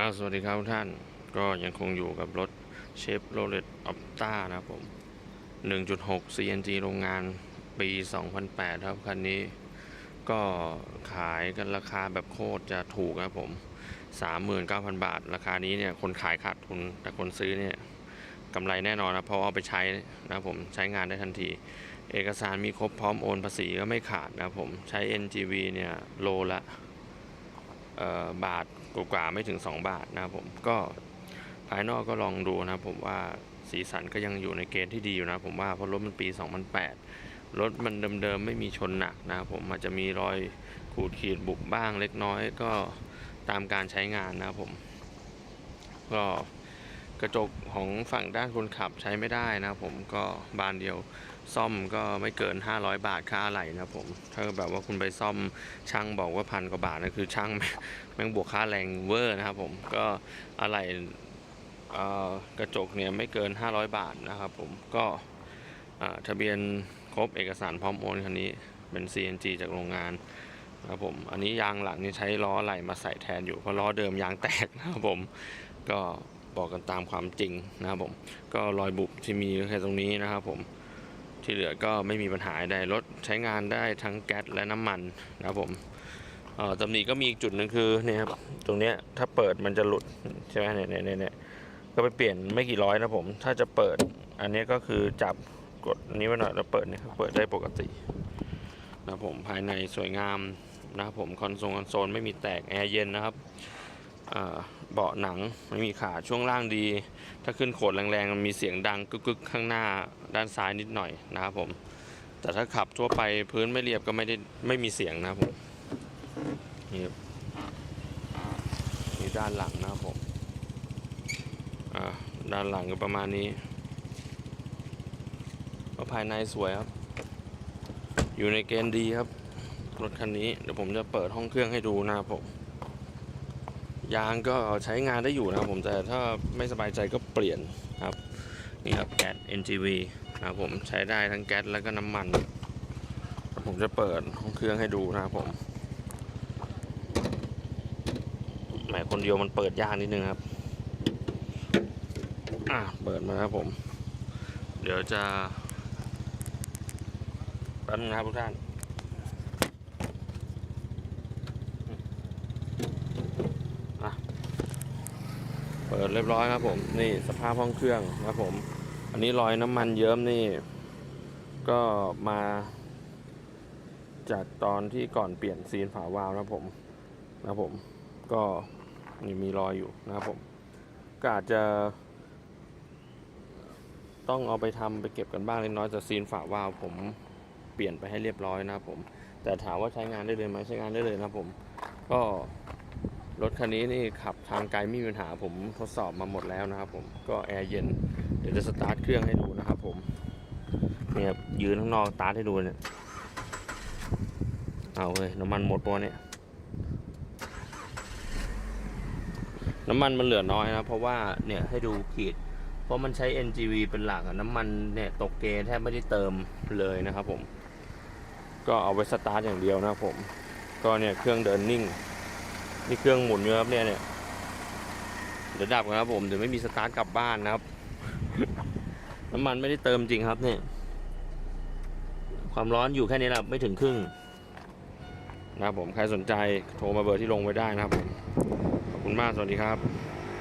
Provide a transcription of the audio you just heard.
อ่าสวัสดีครับทุกท่านก็ยังคงอยู่กับรถเชฟโรเลตออปต้านะครับผม 1.6 CNG โรงงานปี 2008 ครับ คันนี้ก็ขายกันราคาแบบโคตรจะถูกครับผม 39,000 บาท ราคานี้เนี่ย คนขายขาดทุน แต่คนซื้อเนี่ยกำไรแน่นอนนะเพราะเอาไปใช้นะครับผมใช้งานได้ทันที เอกสารมีครบพร้อมโอนภาษีก็ไม่ขาดนะครับผม ใช้ NGV เนี่ย โลละบาท กว่าไม่ถึง 2 บาทนะครับผมก็ภายนอกก็ลองดูนะครับผมว่าสีสันก็ยังอยู่ในเกณฑ์ที่ดีอยู่นะผมว่าเพราะรถมันปี 2008 รถมันเดิมๆไม่มีชนหนักนะครับผมอาจจะมีรอยขูดขีดบุบบ้างเล็กน้อยก็ตามการใช้งานนะครับผม ก็กระจกของฝั่งด้านคนขับใช้ไม่ได้นะครับผมก็บานเดียว ซ่อมก็ไม่เกิน 500 บาทค่าอะไหล่นะครับผม ถ้าแบบว่าคุณไปซ่อมช่างบอกว่าพันกว่าบาทนะคือช่างแม่งบวกค่าแรงเวอร์นะครับผมก็อะไหล่กระจกเนี่ยไม่เกิน 500 บาทนะครับผมก็ทะเบียนครบเอกสารพร้อมโอนคันนี้เป็น CNG จากโรงงานนะครับผมอันนี้ยางหลังนี่ใช้ล้อไหล่มาใส่แทนอยู่เพราะล้อเดิมยางแตกนะครับผมก็บอกกันตามความจริงนะครับผมก็รอยบุบที่มีแค่ตรงนี้นะครับผม ที่เหลือก็ไม่มีปัญหาใดรถใช้งานได้ทั้งแก๊สและน้ำมันนะครับผมตำหนิก็มีอีกจุดหนึ่งคือเนี่ยครับตรงเนี้ยถ้าเปิดมันจะหลุดใช่ไหมเนี่ยเนี่ยเนี่ยเนี่ยก็ไปเปลี่ยนไม่กี่ร้อยนะผม ถ้าจะเปิดอันนี้ก็คือจับกดอันนี้ไว้หน่อยแล้วเปิดเนี่ยเปิดได้ปกตินะครับผมภายในสวยงามนะครับผมคอนโซลคอนโซลไม่มีแตกแอร์เย็นนะครับ เบาะหนังไม่มีขาช่วงล่างดี ถ้าขึ้นโขดแรงๆมันมีเสียงดังกึกๆข้างหน้าด้านซ้ายนิดหน่อยนะครับผม แต่ถ้าขับทั่วไปพื้นไม่เรียบก็ไม่ได้ไม่มีเสียงนะครับผมนี่นี่ด้านหลังนะครับผมด้านหลังก็ประมาณนี้ก็ภายในสวยครับ อยู่ในเกณฑ์ดีครับรถคันนี้เดี๋ยวผมจะเปิดห้องเครื่องให้ดูนะครับผม ยางก็ใช้งานได้อยู่นะครับผมแต่ถ้าไม่สบายใจก็เปลี่ยนครับนี่ครับแก๊ส NGV นะครับผมใช้ได้ทั้งแก๊สแล้วก็น้ำมัน ผมจะเปิดห้องเครื่องให้ดูนะครับผมแหมคนเดียวมันเปิดยากนิดนึงครับอะเปิดมาครับผม เดี๋ยวจะแป๊บนึงนะครับทุกท่าน เปิดเรียบร้อยครับผมนี่สภาพห้องเครื่องนะครับผม อันนี้รอยน้ำมันเยิ้มนี่ ก็มา จากตอนที่ก่อนเปลี่ยนซีนฝาวาล์วนะผมนะผม ก็นี่มีรอยอยู่นะครับผม ก็อาจจะ ต้องเอาไปทำไปเก็บกันบ้างเล็กน้อยแต่ซีนฝาวาล์วผมเปลี่ยนไปให้เรียบร้อยนะครับผม แต่ถามว่าใช้งานได้เลยไหมใช้งานได้เลยนะครับผม ก็ รถคันนี้นี่ขับทางไกลไม่มีปัญหาผมทดสอบมาหมดแล้วนะครับผมก็แอร์เย็น เดี๋ยวจะสตาร์ทเครื่องให้ดูนะครับผมเนี่ยยืนข้างนอกสตาร์ทให้ดูเนี่ยเอาเลยน้ำมันหมดปะเนี่ยน้ำมันมันเหลือน้อยนะเพราะว่าเนี่ยให้ดูขีด เพราะมันใช้ NGV เป็นหลักอะน้ำมันเนี่ยตกเกณฑ์แทบไม่ได้เติมเลยนะครับผม ก็เอาไว้สตาร์ทอย่างเดียวนะครับผม ก็เนี่ยเครื่องเดินนิ่ง นี่เครื่องหมุนอยู่ครับเนี่ยเนี่ยเดี๋ยวดับกันครับผมเดี๋ยวไม่มีสตาร์ทกลับบ้านนะครับ น้ำมันไม่ได้เติมจริงครับเนี่ย ความร้อนอยู่แค่นี้แหละไม่ถึงครึ่งนะครับผมใครสนใจโทรมาเบอร์ที่ลงไว้ได้นะครับผมขอบคุณมากสวัสดีครับ